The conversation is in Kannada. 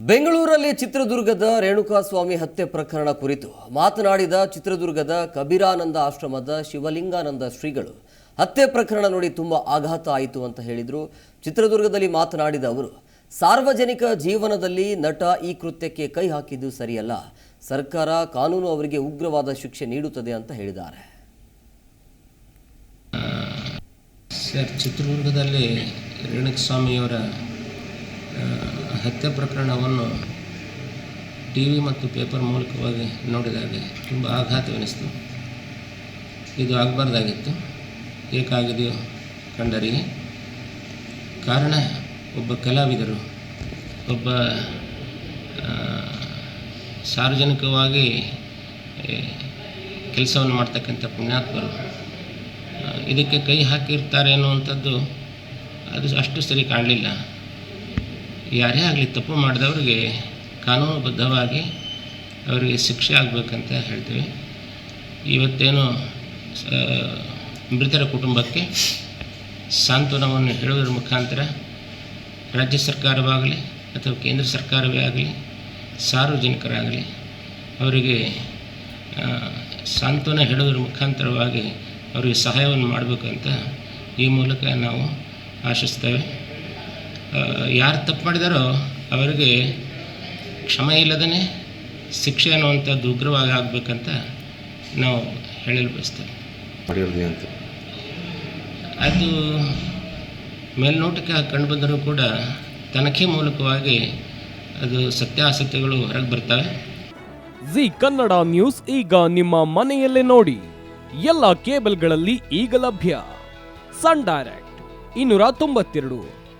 ಬೆಂಗಳೂರಲ್ಲಿ ಚಿತ್ರದುರ್ಗದ ರೇಣುಕಾಸ್ವಾಮಿ ಹತ್ಯೆ ಪ್ರಕರಣ ಕುರಿತು ಮಾತನಾಡಿದ ಚಿತ್ರದುರ್ಗದ ಕಬೀರಾನಂದ ಆಶ್ರಮದ ಶಿವಲಿಂಗಾನಂದ ಶ್ರೀಗಳು. ಹತ್ಯೆ ಪ್ರಕರಣ ನೋಡಿ ತುಂಬಾ ಆಘಾತ ಆಯಿತು ಅಂತ ಹೇಳಿದರು. ಚಿತ್ರದುರ್ಗದಲ್ಲಿ ಮಾತನಾಡಿದ ಅವರು, ಸಾರ್ವಜನಿಕ ಜೀವನದಲ್ಲಿ ನಟ ಈ ಕೃತ್ಯಕ್ಕೆ ಕೈ ಹಾಕಿದ್ದು ಸರಿಯಲ್ಲ. ಸರ್ಕಾರ ಕಾನೂನು ಅವರಿಗೆ ಉಗ್ರವಾದ ಶಿಕ್ಷೆ ನೀಡುತ್ತದೆ ಅಂತ ಹೇಳಿದ್ದಾರೆ. ಸರ್, ಚಿತ್ರದುರ್ಗದಲ್ಲಿ ರೇಣುಕಸ್ವಾಮಿಯವರ ಹತ್ಯೆ ಪ್ರಕರಣವನ್ನು ಟಿ ವಿ ಮತ್ತು ಪೇಪರ್ ಮೂಲಕವಾಗಿ ನೋಡಿದಾಗ ತುಂಬ ಆಘಾತವೆನಿಸ್ತು. ಇದು ಆಗಬಾರ್ದಾಗಿತ್ತು. ಏಕಾಗಿದೆಯೋ ಕಂಡರಿಗೆ ಕಾರಣ, ಒಬ್ಬ ಕಲಾವಿದರು, ಒಬ್ಬ ಸಾರ್ವಜನಿಕವಾಗಿ ಕೆಲಸವನ್ನು ಮಾಡ್ತಕ್ಕಂಥ ಪುಣ್ಯಾತ್ಮರು ಇದಕ್ಕೆ ಕೈ ಹಾಕಿರ್ತಾರೆ ಅನ್ನುವಂಥದ್ದು ಅದು ಅಷ್ಟು ಸರಿ ಕಾಣಲಿಲ್ಲ. ಯಾರೇ ಆಗಲಿ ತಪ್ಪು ಮಾಡಿದವ್ರಿಗೆ ಕಾನೂನುಬದ್ಧವಾಗಿ ಅವರಿಗೆ ಶಿಕ್ಷೆ ಆಗಬೇಕಂತ ಹೇಳ್ತೀವಿ. ಇವತ್ತೇನು ಮೃತರ ಕುಟುಂಬಕ್ಕೆ ಸಾಂತ್ವನವನ್ನು ಹೇಳುವುದರ ಮುಖಾಂತರ ರಾಜ್ಯ ಸರ್ಕಾರವಾಗಲಿ ಅಥವಾ ಕೇಂದ್ರ ಸರ್ಕಾರವೇ ಆಗಲಿ, ಸಾರ್ವಜನಿಕರಾಗಲಿ ಅವರಿಗೆ ಸಾಂತ್ವನ ಹೇಳೋದ್ರ ಮುಖಾಂತರವಾಗಿ ಅವರಿಗೆ ಸಹಾಯವನ್ನು ಮಾಡಬೇಕಂತ ಈ ಮೂಲಕ ನಾವು ಆಶಿಸ್ತೇವೆ. ಯಾರು ತಪ್ಪು ಮಾಡಿದಾರೋ ಅವರಿಗೆ ಕ್ಷಮೆ ಇಲ್ಲದೇ ಶಿಕ್ಷೆ ಅನ್ನುವಂಥದ್ದು ಉಗ್ರವಾಗಿ ಆಗಬೇಕಂತ ನಾವು ಹೇಳಲು ಬಯಸ್ತೇವೆ. ಅಂತ. ಅದು ಮೇಲ್ನೋಟಕ್ಕೆ ಕಂಡುಬಂದರೂ ಕೂಡ ತನಿಖೆ ಮೂಲಕವಾಗಿ ಅದು ಸತ್ಯಾಸತ್ಯಗಳು ಹೊರಗೆ ಬರ್ತವೆ. ಜಿ ಕನ್ನಡ ನ್ಯೂಸ್ ಈಗ ನಿಮ್ಮ ಮನೆಯಲ್ಲೇ ನೋಡಿ. ಎಲ್ಲ ಕೇಬಲ್ಗಳಲ್ಲಿ ಈಗ ಲಭ್ಯ. ಸನ್ ಡೈರೆಕ್ಟ್ ಇನ್ನೂರ ತೊಂಬತ್ತೆರಡು.